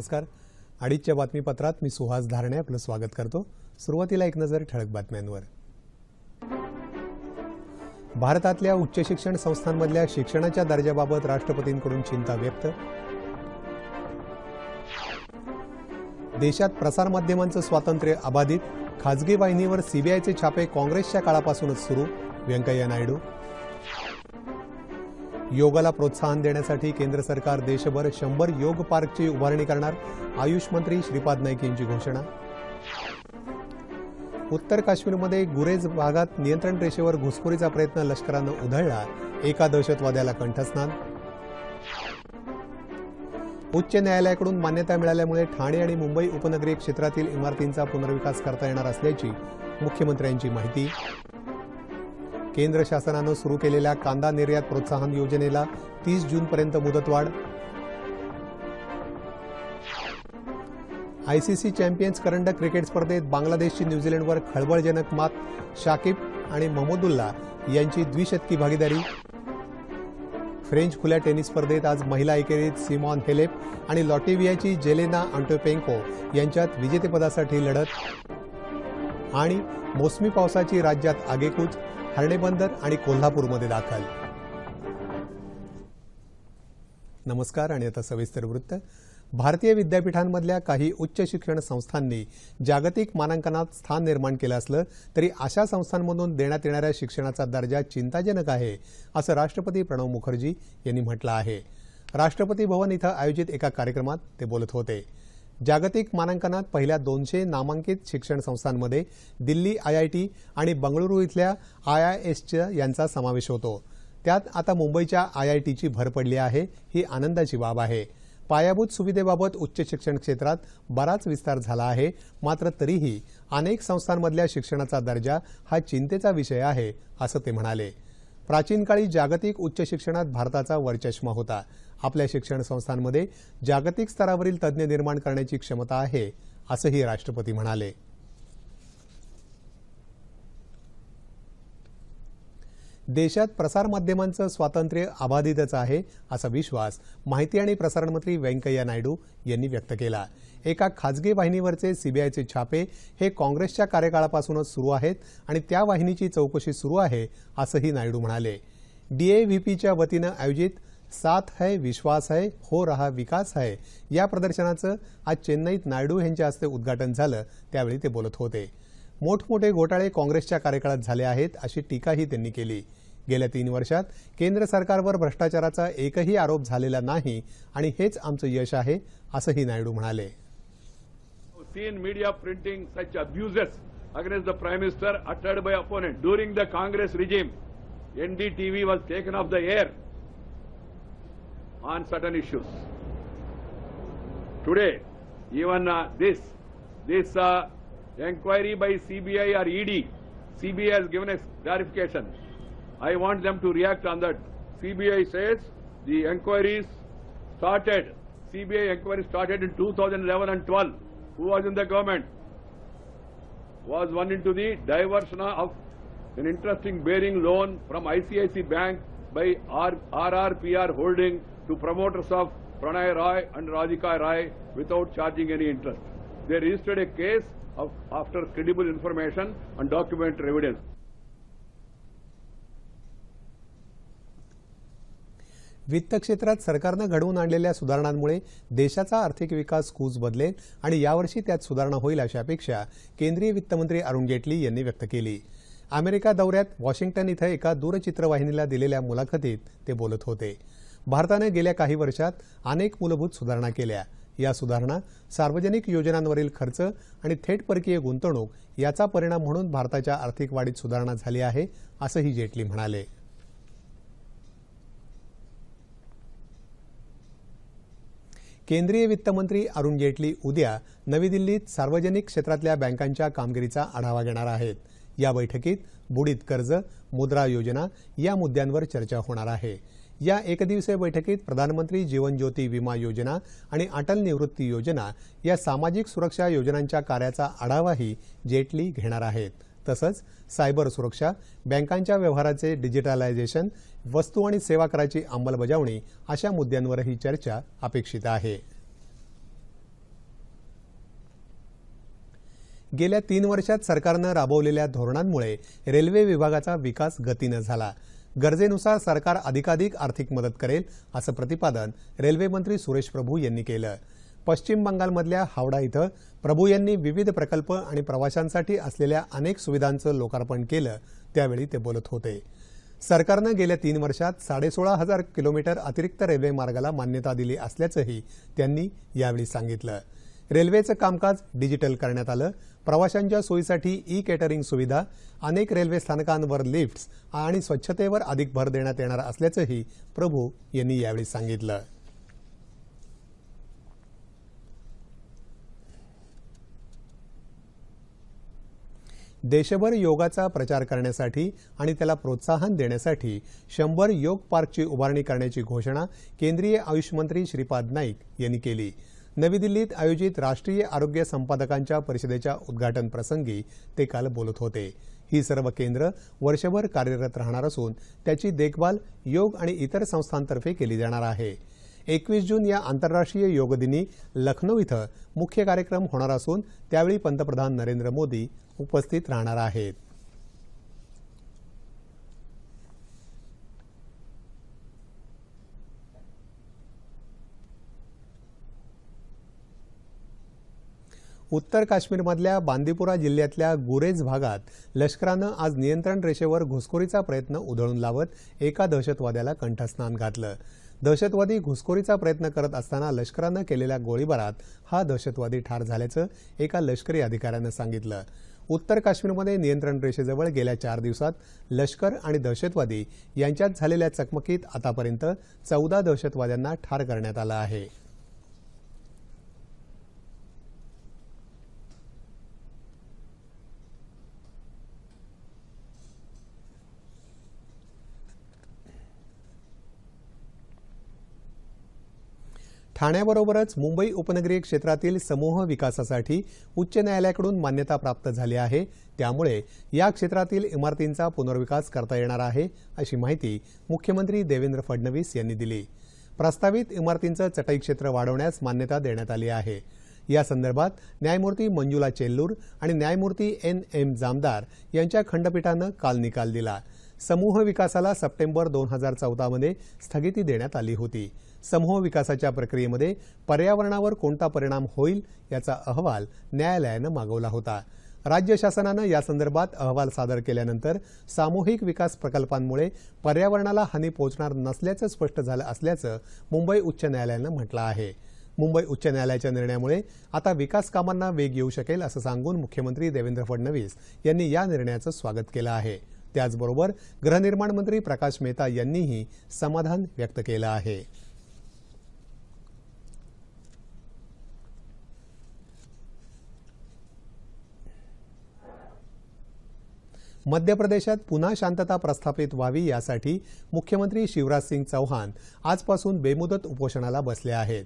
नमस्कार. अडीचच्या बातमीपत्रात मी सुहास धारणे आपलं स्वागत करतो. सुरुवातीला एक नजर ठळक बातम्यांवर. भारतातल्या उच्च शिक्षण संस्थांमधल्या शिक्षणाच्या दर्जाबाबत राष्ट्रपतींकडून चिंता व्यक्त. देशात प्रसारमाध्यमांचं स्वातंत्र्य अबाधित खाजगी वाहिनीवर सीबीआयचे छापे काँग्रेसच्या काळापासूनच सुरू व्यंकय्या नायडू. योगाला प्रोत्साहन देण्यासाठी केंद्र सरकार देशभर शंभर योग पार्कची उभारणी करणार. आयुष मंत्री श्रीपाद नाईक यांची घोषणा. उत्तर काश्मीरमध्ये गुरेज भागात नियंत्रण रेषेवर घुसखोरीचा प्रयत्न लष्करानं उधळला. एका दहशतवाद्याला कंठस्नान. उच्च न्यायालयाकडून मान्यता मिळाल्यामुळे ठाणे आणि मुंबई उपनगरीय क्षेत्रातील इमारतींचा पुनर्विकास करता येणार असल्याची मुख्यमंत्र्यांची माहिती. केंद्र शासनानं सुरू केलेल्या कांदा निर्यात प्रोत्साहन योजनेला तीस जूनपर्यंत मुदतवाढ. आयसीसी चॅम्पियन्स करंडक क्रिकेट स्पर्धेत बांगलादेशची न्यूझीलंडवर खळबळजनक मात शाकिब आणि महमूदुल्ला यांची द्विशतकी भागीदारी. फ्रेंच खुल्या टेनिस स्पर्धेत आज महिला एकेरीत सिमॉन हेलेप आणि लॉटिवियाची जेलेना अंटोपेंको यांच्यात विजेतेपदासाठी लढत. आणि मोसमी पावसाची राज्यात आगेकूच हर्णेबंदर आणि कोल्हापूरमध्ये दाखल. नमस्कार आणि आता सविस्तर वृत्त. भारतीय विद्यापीठांमधल्या काही उच्च शिक्षण संस्थांनी जागतिक मानांकनात स्थान निर्माण केलं असलं तरी अशा संस्थांमधून देण्यात येणाऱ्या शिक्षणाचा दर्जा चिंताजनक आहे असं राष्ट्रपती प्रणव मुखर्जी यांनी म्हटलं आहे. राष्ट्रपती भवन इथं आयोजित एका कार्यक्रमात ते बोलत होते. जागतिक मानांकनात पहिल्या दोनशे नामांकित शिक्षण संस्थांमध्ये दिल्ली आयआयटी आणि बंगळुरू इथल्या आयआयएसच्या यांचा समावेश होतो. त्यात आता मुंबईच्या आयआयटीची भर पडली आहे ही आनंदाची बाब आहे. पायाभूत सुविधेबाबत उच्च शिक्षण क्षेत्रात बराच विस्तार झाला आहे मात्र तरीही अनेक संस्थांमधल्या शिक्षणाचा दर्जा हा चिंतेचा विषय आहे असं ते म्हणाले. प्राचीन काळी जागतिक उच्च शिक्षणात भारताचा वरचष्मा होता. आपल्या शिक्षण संस्थांमध्ये जागतिक स्तरावरील तज्ज्ञ निर्माण करण्याची क्षमता आहे असंही राष्ट्रपती म्हणाले. देशात प्रसारमाध्यमांचं स्वातंत्र्य अबाधितच आहे असा विश्वास माहिती आणि प्रसारण मंत्री व्यंकय्या नायडू यांनी व्यक्त केला. एका खाजगी वाहिनीवरचे सीबीआयचे छापे हे काँग्रेसच्या कार्यकाळापासूनच सुरू आहेत आणि त्या वाहिनीची चौकशी सुरू आहे असंही नायडू म्हणाले. डीएव्हीपीच्या वतीनं आयोजित साथ है विश्वास है हो रहा विकास है. या प्रदर्शनाचं आज चेन्नईत नायडू यांच्या हस्ते उद्घाटन झालं त्यावेळी ते बोलत होते. मोठमोठे घोटाळे काँग्रेसच्या कार्यकाळात झाले आहेत अशी टीकाही त्यांनी केली. गेल्या तीन वर्षात केंद्र सरकारवर भ्रष्टाचाराचा एकही आरोप झालेला नाही आणि हेच आमचं यश आहे असंही नायडू म्हणाले. Seen media printing such abuses against the Prime Minister uttered by opponent. During the Congress regime, NDTV was taken off the air. On certain issues. Today, even uh, this, this uh, inquiry by CBI or ED, CBI has given a clarification. I want them to react on that. CBI says the inquiries started, CBI inquiry started in 2011 and 12. Who was in the government? Was one into the diversion of an interesting bearing loan from ICIC Bank by RRPR Holding to promoters of Pranay Roy and Radhika Roy without charging any interest. They registered a case of, after credible information and documentary evidence. वित्त क्षेत्रात सरकारनं घडवून आणलेल्या सुधारणांमुळे देशाचा आर्थिक विकास कूच बदलेल आणि यावर्षी त्यात सुधारणा होईल अशी अपेक्षा केंद्रीय वित्तमंत्री अरुण जेटली यांनी व्यक्त केली अमेरिका दौऱ्यात वॉशिंग्टन इथं एका दूरचित्रवाहिनीला दिलेल्या मुलाखतीत ते बोलत होते भारतानं गेल्या काही वर्षात अनेक मूलभूत सुधारणा केल्या. या सुधारणा सार्वजनिक योजनांवरील खर्च आणि थेट परकीय गुंतवणूक याचा परिणाम म्हणून भारताच्या आर्थिक वाढीत सुधारणा झाली आहे असंही जेटली म्हणाले. केंद्रीय वित्तमंत्री अरुण जेटली उद्या नवी दिल्लीत सार्वजनिक क्षेत्रातल्या बँकांच्या कामगिरीचा आढावा घेणार आहेत. या बैठकीत बुडीत कर्ज मुद्रा योजना या मुद्द्यांवर चर्चा होणार आहे. या एकदिवसीय बैठकीत प्रधानमंत्री जीवन ज्योती विमा योजना आणि अटल निवृत्ती योजना या सामाजिक सुरक्षा योजनांच्या कार्याचा आढावाही जेटली घेणार आहेत. तसंच सायबर सुरक्षा बँकांच्या व्यवहाराचे डिजिटलायझेशन वस्तू आणि सेवा कराची अंमलबजावणी अशा मुद्द्यांवरही चर्चा अपेक्षित आहे. गेल्या तीन वर्षात सरकारनं राबवलेल्या धोरणांमुळे रेल्वे विभागाचा विकास गतीनं झाला. गरजेनुसार सरकार अधिकाधिक आर्थिक मदत करेल असं प्रतिपादन रेल्वे मंत्री सुरेश प्रभू यांनी केलं. पश्चिम बंगालमधल्या हावडा इथं प्रभू यांनी विविध प्रकल्प आणि प्रवाशांसाठी असलेल्या अनेक सुविधांचं लोकार्पण केलं त्यावेळी ते बोलत होते. सरकारनं गेल्या तीन वर्षात साडेसोळा हजार किलोमीटर अतिरिक्त रेल्वे मार्गाला मान्यता दिली असल्याचंही त्यांनी यावेळी सांगितलं. रेल्वेचं कामकाज डिजिटल करण्यात आलं प्रवाशांच्या सोयीसाठी ई केटरिंग सुविधा अनेक रेल्वे स्थानकांवर लिफ्ट्स आणि स्वच्छतेवर अधिक भर देण्यात येणार असल्याचंही प्रभू यांनी यावेळी सांगितलं. देशभर योगाचा प्रचार करण्यासाठी आणि त्याला प्रोत्साहन देण्यासाठी शंभर योग पार्कची उभारणी करण्याची घोषणा केंद्रीय आयुष मंत्री श्रीपाद नाईक यांनी केली. नवी दिल्लीत आयोजित राष्ट्रीय आरोग्य संपादकांच्या परिषदेच्या उद्घाटन प्रसंगी ते काल बोलत होते. ही सर्व केंद्र वर्षभर कार्यरत राहणार असून त्याची देखभाल योग आणि इतर संस्थांतर्फे केली जाणार आहे. एकवीस जून या आंतरराष्ट्रीय योग दिनी लखनौ इथं मुख्य कार्यक्रम होणार असून त्यावेळी पंतप्रधान नरेंद्र मोदी उपस्थित राहणार आहेत. उत्तर काश्मीरमधल्या बांदीपुरा जिल्ह्यातल्या गुरेज भागात लष्करानं आज नियंत्रण रेषेवर घुसखोरीचा प्रयत्न उधळून लावत एका दहशतवाद्याला कंठस्नान घातलं. दहशतवादी घुसखोरीचा प्रयत्न करत असताना लष्करानं केलेल्या गोळीबारात हा दहशतवादी ठार झाल्याचं एका लष्करी अधिकाऱ्यानं सांगितलं. उत्तर काश्मीरमध्ये नियंत्रण रेषेजवळ गेल्या चार दिवसात लष्कर आणि दहशतवादी यांच्यात झालेल्या चकमकीत आतापर्यंत चौदा दहशतवाद्यांना ठार करण्यात आलं आहे. ठाण्याबरोबरच मुंबई उपनगरीय क्षेत्रातील समूह विकासासाठी उच्च न्यायालयाकडून मान्यता प्राप्त झाली आहे. त्यामुळे या क्षेत्रातील इमारतींचा पुनर्विकास करता येणार आहे अशी माहिती मुख्यमंत्री देवेंद्र फडणवीस यांनी दिली. प्रस्तावित इमारतींचं चटई क्षेत्र वाढवण्यास मान्यता देण्यात आली आहे. या संदर्भात न्यायमूर्ती मंजुला चेल्लूर आणि न्यायमूर्ती एन एम जामदार यांच्या खंडपीठानं काल निकाल दिला. समूह विकासाला सप्टेंबर दोन हजार चौदामध्ये स्थगिती देण्यात आली होती. समूह विकासाच्या प्रक्रियेमध्ये पर्यावरणावर कोणता परिणाम होईल याचा अहवाल न्यायालयानं मागवला होता. राज्य शासनानं यासंदर्भात अहवाल सादर केल्यानंतर सामूहिक विकास प्रकल्पांमुळे पर्यावरणाला हानी पोहोचणार नसल्याचं स्पष्ट झालं असल्याचं मुंबई उच्च न्यायालयानं म्हटलं आहे. मुंबई उच्च न्यायालयाच्या निर्णयामुळे आता विकास कामांना वेग येऊ शकेल असं सांगून मुख्यमंत्री देवेंद्र फडणवीस यांनी या निर्णयाचं स्वागत केलं आहे. त्याचबरोबर गृहनिर्माण मंत्री प्रकाश मेहता यांनीही समाधान व्यक्त केलं आहे. मध्य प्रदेशात पुन्हा शांतता प्रस्थापित व्हावी यासाठी मुख्यमंत्री शिवराज सिंग चौहान आजपासून बेमुदत उपोषणाला बसले आहेत.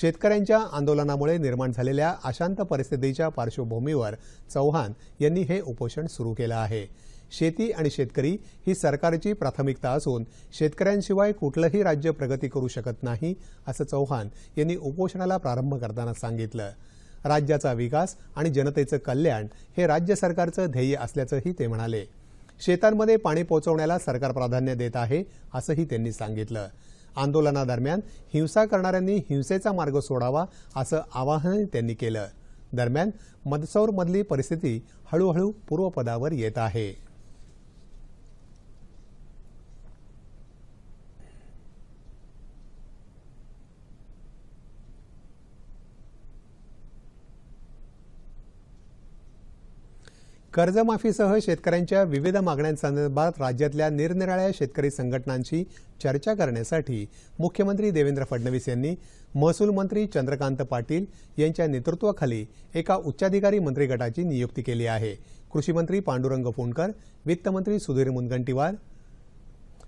शेतकऱ्यांच्या आंदोलनामुळे निर्माण झालेल्या अशांत परिस्थितीच्या पार्श्वभूमीवर चौहान यांनी हे उपोषण सुरू केलं आहे. शेती आणि शेतकरी ही सरकारची प्राथमिकता असून शेतकऱ्यांशिवाय कुठलंही राज्य प्रगती करू शकत नाही असं चौहान यांनी उपोषणाला प्रारंभ करताना सांगितलं. राज्याचा विकास आणि जनतेचं कल्याण हे राज्य सरकारचं ध्येय असल्याचंही ते म्हणाले. शेतांमध्ये पाणी पोहोचवण्याला सरकार प्राधान्य देत आहे असंही त्यांनी सांगितलं. आंदोलनादरम्यान हिंसा करणाऱ्यांनी हिंसेचा मार्ग सोडावा असं आवाहनही त्यांनी केलं. दरम्यान मदसौरमधली परिस्थिती हळूहळू पूर्वपदावर येत आहे. कर्जमाफीसह शेतकऱ्यांच्या विविध मागण्यांसंदर्भात राज्यातल्या निरनिराळ्या शेतकरी संघटनांशी चर्चा करण्यासाठी मुख्यमंत्री देवेंद्र फडणवीस यांनी महसूल मंत्री चंद्रकांत पाटील यांच्या नेतृत्वाखाली एका उच्चाधिकारी मंत्रिगटाची नियुक्ती केली आहे. कृषीमंत्री पांडुरंग फुंडकर वित्तमंत्री सुधीर मुनगंटीवार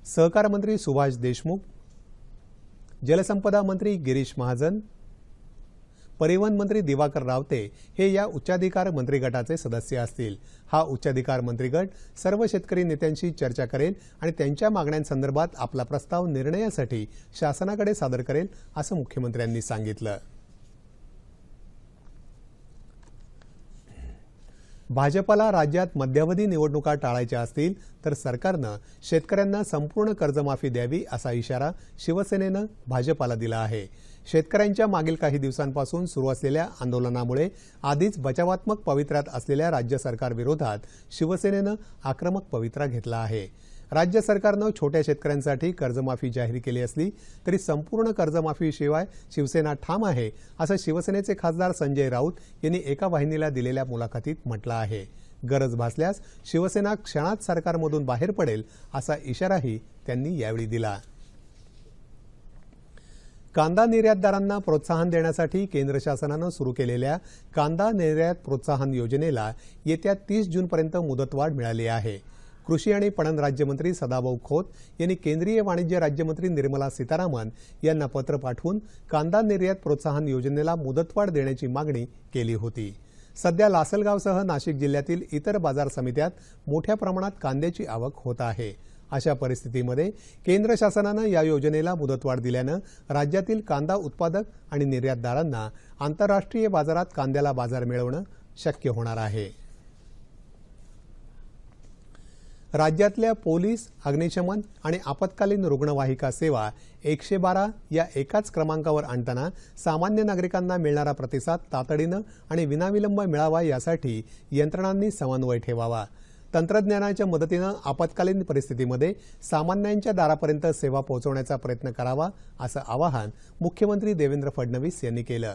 सहकार मंत्री सुभाष देशमुख जलसंपदा मंत्री गिरीश महाजन परिवहन मंत्री दिवाकर रावते हे या उच्चाधिकार मंत्रिगटाचे सदस्य असतील. हा उच्चाधिकार मंत्रिगट सर्व शेतकरी नेत्यांशी चर्चा करेल आणि त्यांच्या मागण्यांसंदर्भात आपला प्रस्ताव निर्णयासाठी शासनाकडे सादर करेल असं मुख्यमंत्र्यांनी सांगितलं. भाजपला राज्यात मध्यावधी निवडणुका टाळायच्या असतील तर सरकारनं शेतकऱ्यांना संपूर्ण कर्जमाफी द्यावी असा इशारा शिवसेनेनं भाजपाला दिला आहे. शेतकऱ्यांच्या मागील काही दिवसांपासून सुरू असलेल्या आंदोलनामुळे आधीच बचावात्मक पवित्र्यात असलेल्या राज्य सरकारविरोधात शिवसेनेनं आक्रमक पवित्रा घेतला आहे. राज्य सरकारनं छोट्या शेतकऱ्यांसाठी कर्जमाफी जाहीर केली असली तरी संपूर्ण कर्जमाफीशिवाय शिवसेना ठाम आहे असं शिवसेनेचे खासदार संजय राऊत यांनी एका वाहिनीला दिलेल्या मुलाखतीत म्हटलं आहे. गरज भासल्यास शिवसेना क्षणात सरकारमधून बाहेर पडेल असा इशाराही त्यांनी यावेळी दिला. कांदा निर्यातदारांना प्रोत्साहन देण्यासाठी केंद्र शासनानं सुरू केलेल्या कांदा निर्यात प्रोत्साहन योजनेला येत्या तीस जूनपर्यंत मुदतवाढ मिळाली आहे. कृषी आणि पणन राज्यमंत्री सदाभाऊ खोत यांनी केंद्रीय वाणिज्य राज्यमंत्री निर्मला सीतारामन यांना पत्र पाठवून कांदा निर्यात प्रोत्साहन योजनेला मुदतवाढ देण्याची मागणी केली होती. सध्या लासलगावसह नाशिक जिल्ह्यातील इतर बाजार समित्यात मोठ्या प्रमाणात कांद्याची आवक होत आहे. अशा परिस्थितीमध्ये केंद्र शासनानं या योजनेला मुदतवाढ दिल्यानं राज्यातील कांदा उत्पादक आणि निर्यातदारांना आंतरराष्ट्रीय बाजारात कांद्याला बाजार मिळवणं शक्य होणार आहे. राज्यातल्या पोलीस अग्निशमन आणि आपत्कालीन रुग्णवाहिका सेवा एकशे बारा या एकाच क्रमांकावर आणताना सामान्य नागरिकांना मिळणारा प्रतिसाद तातडीनं आणि विनाविलंब मिळावा यासाठी यंत्रणांनी समन्वय ठेवावा. तंत्रज्ञानाच्या मदतीनं आपत्कालीन परिस्थितीमध्ये सामान्यांच्या दारापर्यंत सेवा पोहोचवण्याचा प्रयत्न करावा असं आवाहन मुख्यमंत्री देवेंद्र फडणवीस यांनी केलं.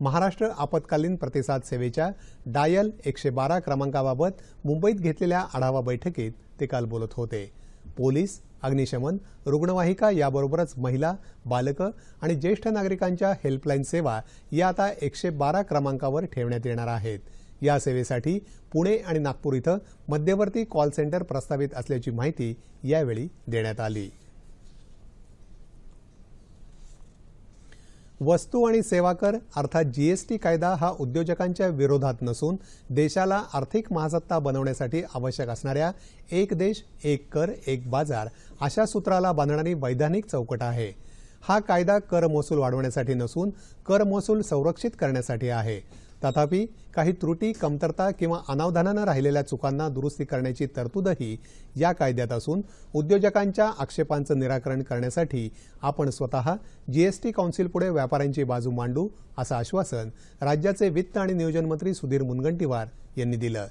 महाराष्ट्र आपत्कालीन प्रतिसाद सेवेच्या डायल एकशे बारा क्रमांकाबाबत मुंबईत घेतलेल्या आढावा बैठकीत ते काल बोलत होते. पोलीस अग्निशमन रुग्णवाहिका याबरोबरच महिला बालकं आणि ज्येष्ठ नागरिकांच्या हेल्पलाईन सेवा या आता एकशे बारा क्रमांकावर ठेवण्यात येणार आहेत. या सेवेसाठी पुणे आणि नागपूर इथं मध्यवर्ती कॉल सेंटर प्रस्तावित असल्याची माहिती यावेळी देण्यात आली. वस्तू आणि सेवा कर अर्थात जीएसटी कायदा हा उद्योजकांच्या विरोधात नसून देशाला आर्थिक महासत्ता बनवण्यासाठी आवश्यक असणाऱ्या एक देश एक कर एक बाजार अशा सूत्राला बांधणारी वैधानिक चौकट आहे. हा कायदा कर महसूल वाढवण्यासाठी नसून कर महसूल संरक्षित करण्यासाठी आहे. तथापि काही त्रुटी कमतरता किंवा अनावधानानं राहिलेल्या चुकांना दुरुस्ती करण्याची तरतूदही या कायद्यात असून उद्योजकांच्या आक्षेपांचं निराकरण करण्यासाठी आपण स्वतः जीएसटी काउन्सिलपुढे व्यापाऱ्यांची बाजू मांडू असं आश्वासन राज्याचे वित्त आणि नियोजन मंत्री सुधीर मुनगंटीवार यांनी दिलं.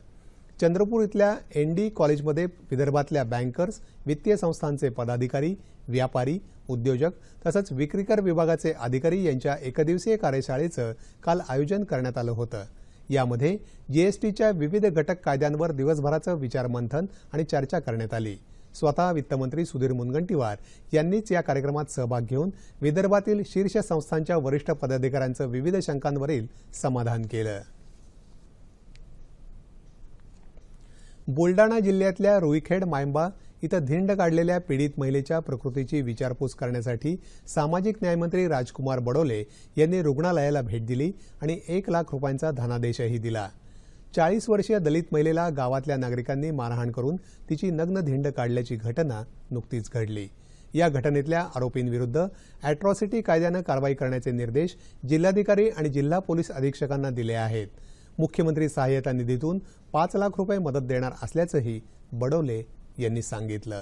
चंद्रपूर इथल्या एनडी कॉलेजमध्ये विदर्भातल्या बँकर्स वित्तीय संस्थांचे पदाधिकारी व्यापारी उद्योजक तसंच विक्रीकर विभागाचे अधिकारी यांच्या एकदिवसीय कार्यशाळेचं काल आयोजन करण्यात आलं होतं. यामध्ये जीएसटीच्या विविध घटक कायद्यांवर दिवसभराचं विचारमंथन आणि चर्चा करण्यात आली. स्वतः वित्तमंत्री सुधीर मुनगंटीवार यांनीच या कार्यक्रमात सहभाग घेऊन विदर्भातील शीर्ष संस्थांच्या वरिष्ठ पदाधिकाऱ्यांचं विविध शंकांवरील समाधान केलं. बुलडाणा जिल्ह्यातल्या रुईखेड मायंबा इथं धिंड काढलेल्या पीडित महिलेच्या प्रकृतीची विचारपूस करण्यासाठी सामाजिक न्यायमंत्री राजकुमार बडोले यांनी रुग्णालयाला भेट दिली आणि एक लाख रुपयांचा धनादेशही दिला. चाळीस वर्षीय दलित महिलेला गावातल्या नागरिकांनी मारहाण करून तिची नग्न धिंड काढल्याची घटना नुकतीच घडली. या घटनेतल्या आरोपींविरुद्ध अॅट्रॉसिटी कायद्यानं कारवाई करण्याचे निर्देश जिल्हाधिकारी आणि जिल्हा पोलीस अधीक्षकांना दिले आहेत. मुख्यमंत्री सहाय्यता निधीतून पाच लाख रुपये मदत देणार असल्याचंही बडोले यांनी सांगितलं.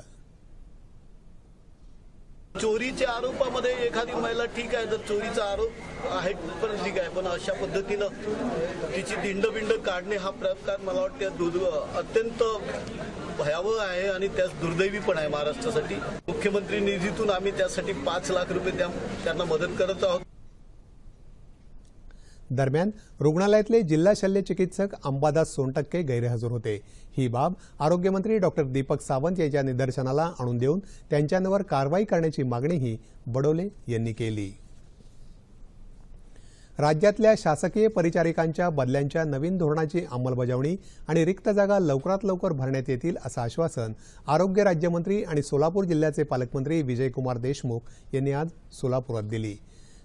चोरीच्या आरोपामध्ये एखादी महिला ठीक आहे जर चोरीचा आरोप आहे पण ठीक आहे पण अशा पद्धतीनं तिची दिंडबिंड काढणे हा प्रकार मला वाटतं अत्यंत भयावह आहे आणि त्यास दुर्दैवी पण आहे महाराष्ट्रासाठी. मुख्यमंत्री निधीतून आम्ही त्यासाठी पाच लाख रुपये त्यांना मदत करत आहोत. दरम्यान रुग्णालयातले जिल्हा शल्य चिकित्सक अंबादास सोनटक्के गैरहजर होते. ही बाब आरोग्यमंत्री डॉक्टर दीपक सावंत यांच्या निदर्शनाला आणून देऊन त्यांच्यावर कारवाई करण्याची मागणीही बडोले यांनी केली. राज्यातल्या शासकीय परिचारिकांच्या बदल्यांच्या नवीन धोरणाची अंमलबजावणी आणि रिक्त जागा लवकरात लवकर भरण्यात येतील असं आश्वासन आरोग्य राज्यमंत्री आणि सोलापूर जिल्ह्याचे पालकमंत्री विजयकुमार देशमुख यांनी आज सोलापुरात दिली.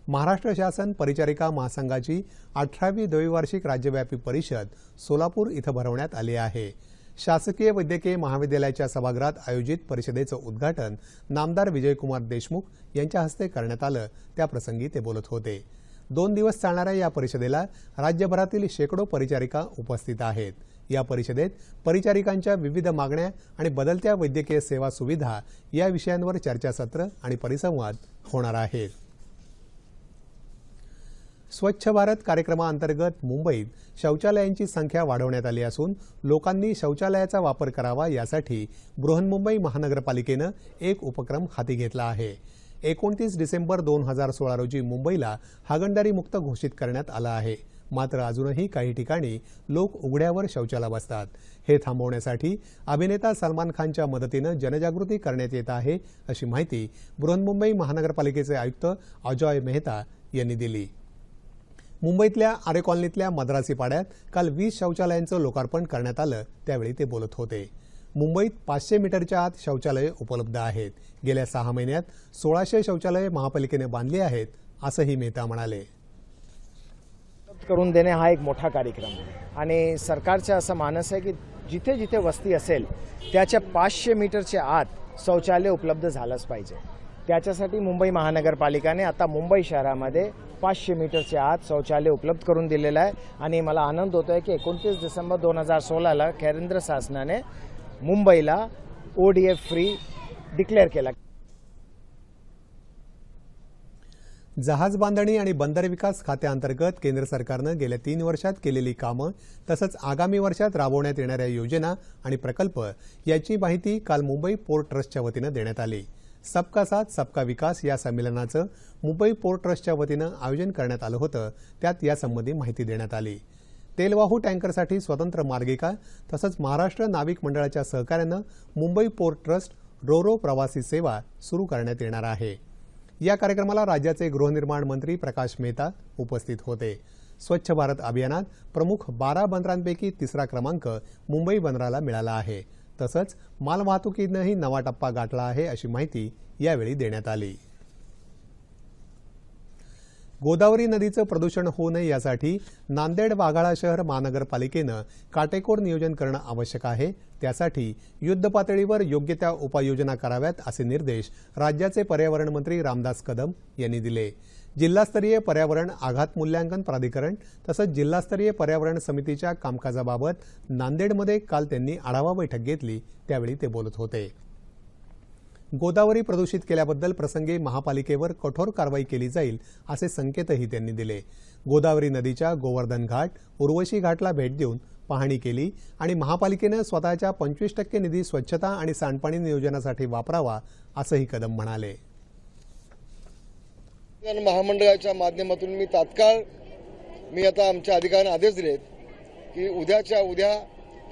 महाराष्ट्र शासन परिचारिका महासंघाची अठरावी द्वैवार्षिक राज्यव्यापी परिषद सोलापूर इथं भरवण्यात आली आहे. शासकीय वैद्यकीय महाविद्यालयाच्या सभागृहात आयोजित परिषदेचं उद्घाटन नामदार विजयकुमार देशमुख यांच्या हस्ते करण्यात आलं. त्याप्रसंगी ते बोलत होते. दोन दिवस चालणाऱ्या या परिषदेला राज्यभरातील शेकडो परिचारिका उपस्थित आहेत. या परिषदेत परिचारिकांच्या विविध मागण्या आणि बदलत्या वैद्यकीय सेवा सुविधा या विषयांवर चर्चासत्र आणि परिसंवाद होणार आहेत. स्वच्छ भारत कार्यक्रमाअंतर्गत मुंबईत शौचालयांची संख्या वाढवण्यात आली असून लोकांनी शौचालयाचा वापर करावा यासाठी बृहन्मुंबई महानगरपालिकेनं एक उपक्रम हाती घेतला आहे. एकोणतीस डिसेंबर दोन हजार सोळा रोजी मुंबईला हागणदारीमुक्त घोषित करण्यात आलं आहे. मात्र अजूनही काही ठिकाणी लोक उघड्यावर शौचाला बसतात. हे थांबवण्यासाठी अभिनेता सलमान खानच्या मदतीनं जनजागृती करण्यात येत आहे अशी माहिती बृहन्मुंबई महानगरपालिकेचे आयुक्त अजॉय मेहता यांनी दिली. मुंबईतल्या आरे कॉलनीतल्या मद्रासी पाड्यात काल वीस शौचालयांचं लोकार्पण करण्यात आलं. त्यावेळी ते बोलत होते. मुंबईत पाचशे मीटरच्या आत शौचालये उपलब्ध आहेत. गेल्या सहा महिन्यात सोळाशे शौचालये महापालिकेने बांधली आहेत असंही मेहता म्हणाले. करून देणे हा एक मोठा कार्यक्रम आणि सरकारचा असं मानस आहे की जिथे जिथे वस्ती असेल त्याच्या पाचशे मीटरच्या आत शौचालय उपलब्ध झालंच पाहिजे. त्याच्यासाठी मुंबई महानगरपालिकाने आता मुंबई शहरामध्ये पाचशे मीटरच्या आत शौचालय उपलब्ध करून दिलेलं आहे. आणि मला आनंद होतो आहे की एकोणतीस डिसेंबर दोन हजार सोळाला केंद्र शासनाने मुंबईला O D F free declare केला. जहाज बांधणी आणि बंदर विकास खात्याअंतर्गत केंद्र सरकारनं गेल्या तीन वर्षात केलेली कामं तसंच आगामी वर्षात राबवण्यात येणाऱ्या योजना आणि प्रकल्प याची माहिती काल मुंबई पोर्ट ट्रस्टच्या वतीनं देण्यात आली. सबका साथ सबका विकास या संमेलनाचं मुंबई पोर्ट ट्रस्टच्या वतीनं आयोजन करण्यात आलं होतं. त्यात यासंबंधी माहिती देण्यात आली. तेलवाहू टँकरसाठी स्वतंत्र मार्गिका तसंच महाराष्ट्र नाविक मंडळाच्या सहकार्यानं मुंबई पोर्ट ट्रस्ट रोरो प्रवासी सेवा सुरू करण्यात येणार आहे. या कार्यक्रमाला राज्याचे गृहनिर्माण मंत्री प्रकाश मेहता उपस्थित होते. स्वच्छ भारत अभियानात प्रमुख बारा बंदरांपैकी तिसरा क्रमांक मुंबई बंदराला मिळाला आहे. तसंच मालवाहतुकीनंही नवा टप्पा गाठला आहे अशी माहिती यावेळी देण्यात आली. गोदावरी नदीचं प्रदूषण होऊ नये यासाठी नांदेड वाघाळा शहर महानगरपालिकेनं काटेकोर नियोजन करणं आवश्यक आहे. त्यासाठी युद्धपातळीवर योग्य त्या उपाययोजना कराव्यात असे निर्देश राज्याचे पर्यावरण मंत्री रामदास कदम यांनी दिले. जिल्हास्तरीय पर्यावरण आघात मूल्यांकन प्राधिकरण तसंच जिल्हास्तरीय पर्यावरण समितीच्या कामकाजाबाबत नांदेडमध्ये काल त्यांनी आढावा बैठक घेतली. त्यावेळी ते बोलत होते. गोदावरी प्रदूषित केल्याबद्दल प्रसंगी महापालिकेवर कठोर कारवाई केली जाईल असे संकेतही त्यांनी दिले. गोदावरी नदीच्या गोवर्धन घाट उर्वशी घाटला भेट देऊन पाहणी केली आणि महापालिकेनं स्वतःच्या पंचवीस टक्के निधी स्वच्छता आणि सांडपाणी नियोजनासाठी वापरावा असंही कदम म्हणाले. महामंडळाच्या माध्यमातून मी तात्काळ मी आता आमच्या अधिकाऱ्यांना आदेश दिलेत की उद्याच्या उद्या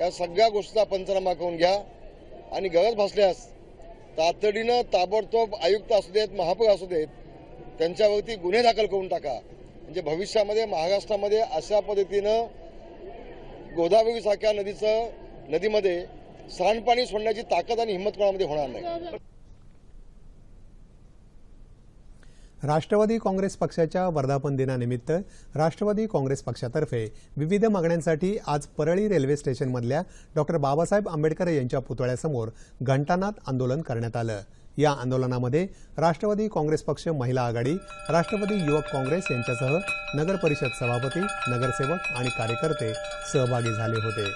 या सगळ्या गोष्टीचा पंचनामा करून घ्या आणि गरज भासल्यास तातडीनं ताबडतोब आयुक्त असू देत महापौर असू देत त्यांच्यावरती गुन्हे दाखल करून टाका. म्हणजे भविष्यामध्ये महाराष्ट्रामध्ये अशा पद्धतीनं गोदावरीसारख्या नदीचं नदीमध्ये सांडपाणी सोडण्याची ताकद आणि हिंमत कोणामध्ये होणार नाही. राष्ट्रवादी काँग्रेस पक्षाच्या वर्धापन दिनानिमित्त राष्ट्रवादी काँग्रेस पक्षातर्फे विविध मागण्यांसाठी आज परळी रेल्वे स्टेशनमधल्या डॉक्टर बाबासाहेब आंबेडकर यांच्या पुतळ्यासमोर घंटानाद आंदोलन करण्यात आलं. या आंदोलनामध्ये राष्ट्रवादी काँग्रेस पक्ष महिला आघाडी राष्ट्रवादी युवक काँग्रेस यांच्यासह नगर परिषद सभापती नगरसेवक आणि कार्यकर्ते सहभागी झाले होते.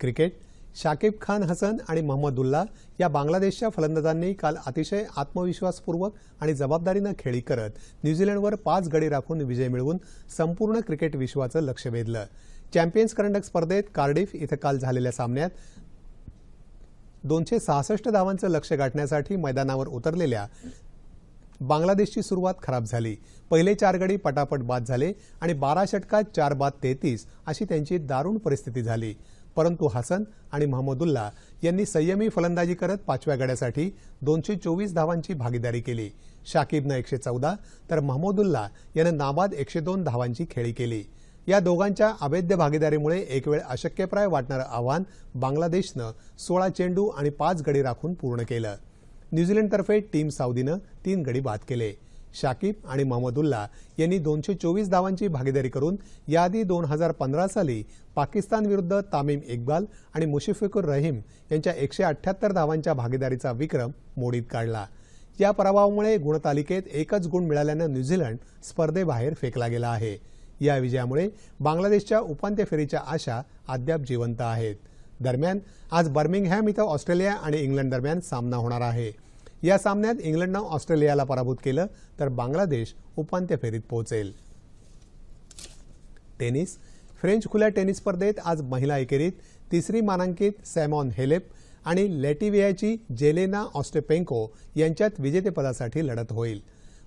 क्रिकेट शाकिब खान हसन आणि महम्मदुल्ला या बांगलादेशच्या फलंदाजांनी काल अतिशय आत्मविश्वासपूर्वक आणि जबाबदारीनं खेळी करत न्यूझीलंडवर पाच गडी राखून विजय मिळवून संपूर्ण क्रिकेट विश्वाचं लक्ष वेधलं. चॅम्पियन्स करंडक स्पर्धेत कार्डिफ इथं काल झालेल्या सामन्यात दोनशे सहासष्ट धावांचं लक्ष गाठण्यासाठी मैदानावर उतरलेल्या बांगलादेशची सुरुवात खराब झाली. पहिले चार गडी पटापट बाद झाले आणि बारा षटकात चार बाद तेहतीस अशी त्यांची दारुण परिस्थिती झाली. परंतु हसन आणि महमदुल्ला यांनी संयमी फलंदाजी करत पाचव्या गड्यासाठी दोनशे चोवीस धावांची भागीदारी केली. शाकिबनं एकशे चौदा तर महमदुल्ला यानं नाबाद एकशे दोन धावांची खेळी केली. या दोघांच्या अवैध भागीदारीमुळे एक वेळ अशक्यप्राय वाटणारं आव्हान बांगलादेशनं सोळा चेंडू आणि पाच गडी राखून पूर्ण केलं. न्यूझीलंडतर्फे टीम साऊदीनं तीन गडी बाद केले. शाकिब आणि महमदुल्ला यांनी दोनशे चोवीस धावांची भागीदारी करून याआधी दोन हजार पंधरा साली पाकिस्तानविरुद्ध तामीम इक्बाल आणि मुशफिकुर रहीम यांच्या एकशे अठ्ठ्याहत्तर धावांच्या भागीदारीचा विक्रम मोडीत काढला. या पराभवामुळे गुणतालिकेत एकच गुण मिळाल्यानं न्यूझीलंड स्पर्धेबाहेर फेकला गेला आहे. या विजयामुळे बांगलादेशच्या उपांत्य फेरीच्या आशा अद्याप जिवंत आहेत. दरम्यान आज बर्मिंगहॅम इथं ऑस्ट्रेलिया आणि इंग्लंड दरम्यान सामना होणार आहे. या सामन्यात इंग्लंडनं ऑस्ट्रेलियाला पराभूत केलं तर बांगलादेश उपांत्य फेरीत पोहोचेल. टेनिस. फ्रेंच खुल्या टेनिस स्पर्धेत आज महिला एकेरीत तिसरी मानांकित सॅमॉन हेलेप आणि लॅटिव्हियाची जेलेना ऑस्टेपेंको यांच्यात विजेतेपदासाठी लढत होईल.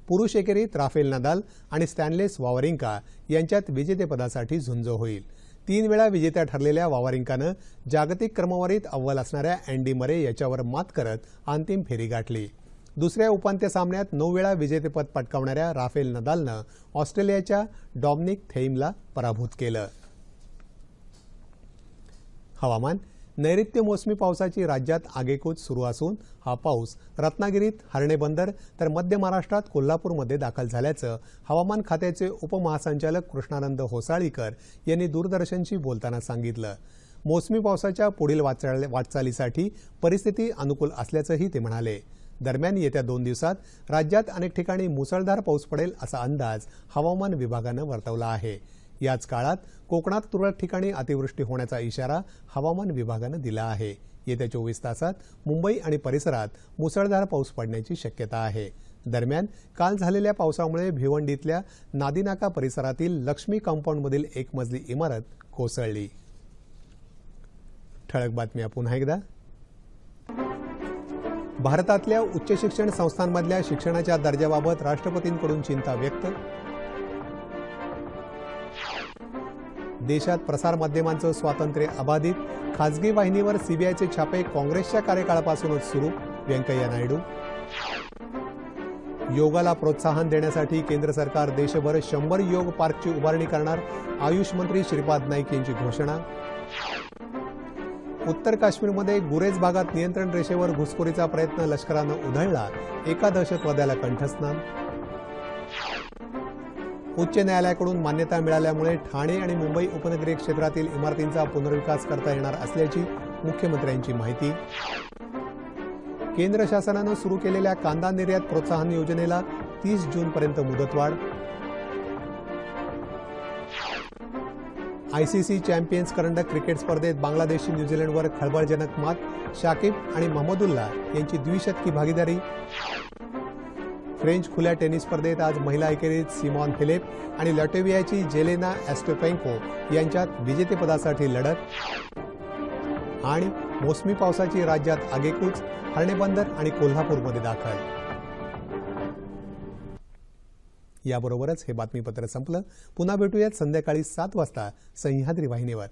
पुरुष एकेरीत राफेल नदाल आणि स्टॅनलेस वावरिंका यांच्यात विजेतेपदासाठी झुंज होईल. तीन वेळा विजेत्या ठरलेल्या वावारिंकानं जागतिक क्रमवारीत अव्वल असणाऱ्या अँडी मरे याच्यावर मात करत अंतिम फेरी गाठली. दुसऱ्या उपांत्य सामन्यात नऊ वेळा विजेतेपद पटकावणाऱ्या राफेल नदालनं ऑस्ट्रेलियाच्या डॉमनिक थेईमला पराभूत केलं. हवामान नैऋत्य मोसमी पावसाची राज्यात आगेकूच सुरू असून हा पाऊस रत्नागिरीत हर्णे बंदर तर मध्य महाराष्ट्रात कोल्हापूरमध्ये दाखल झाल्याचं हवामान खात्याचे उपमहासंचालक कृष्णानंद होसाळीकर यांनी दूरदर्शनशी बोलताना सांगितलं. मोसमी पावसाच्या पुढील वाटचालीसाठी परिस्थिती अनुकूल असल्याचंही ते म्हणाले. दरम्यान येत्या दोन दिवसात राज्यात अनेक ठिकाणी मुसळधार पाऊस पडेल असा अंदाज हवामान विभागानं वर्तवला आहे. याच काळात कोकणात तुरळक ठिकाणी अतिवृष्टी होण्याचा इशारा हवामान विभागानं दिला आहे. येत्या चोवीस तासात मुंबई आणि परिसरात मुसळधार पाऊस पडण्याची शक्यता आहे. दरम्यान काल झालेल्या पावसामुळे भिवंडीतल्या नादिनाका परिसरातील लक्ष्मी कंपाऊंडमधील एक मजली इमारत कोसळली. ठळक बातम्या पुन्हा एकदा. भारतातल्या उच्च शिक्षण संस्थांमधल्या शिक्षणाच्या दर्जाबाबत राष्ट्रपतींकडून चिंता व्यक्त देशात प्रसारमाध्यमांचं स्वातंत्र्य अबाधित खाजगी वाहिनीवर सीबीआयचे छापे काँग्रेसच्या कार्यकाळापासूनच सुरू व्यंकय्या नायडू. योगाला प्रोत्साहन देण्यासाठी केंद्र सरकार देशभर शंभर योग पार्कची उभारणी करणार आयुष मंत्री श्रीपाद नाईक यांची घोषणा. उत्तर काश्मीरमध्ये गुरेज भागात नियंत्रण रेषेवर घुसखोरीचा प्रयत्न लष्करानं उधळला एका दहशतवाद्याला कंठस्नान. उच्च न्यायालयाकडून मान्यता मिळाल्यामुळे ठाणे आणि मुंबई उपनगरीय क्षेत्रातील इमारतींचा पुनर्विकास करता येणार असल्याची मुख्यमंत्र्यांची माहिती. केंद्र शासनानं सुरू केलेल्या कांदा निर्यात प्रोत्साहन योजनेला तीस जूनपर्यंत मुदतवाढ. आयसीसी चॅम्पियन्स करंडक क्रिकेट स्पर्धेत बांगलादेशची न्यूझीलंडवर खळबळजनक मात शाकिब आणि महमदुल्ला यांची द्विशतकी भागीदारी. फ्रेंच खुल्या टेनिस स्पर्धेत आज महिला एकेरीत सिमॉन फिलिप आणि लटेवियाची जेलेना ॲस्टोपेंको यांच्यात विजेतेपदासाठी लढत. आणि मोसमी पावसाची राज्यात आगेकूच हर्णेबंदर आणि कोल्हापूरमध्ये दाखल. याबरोबरच हे बातमीपत्र संपलं. पुन्हा भेटूयात संध्याकाळी सात वाजता सह्याद्री वाहिनीवर.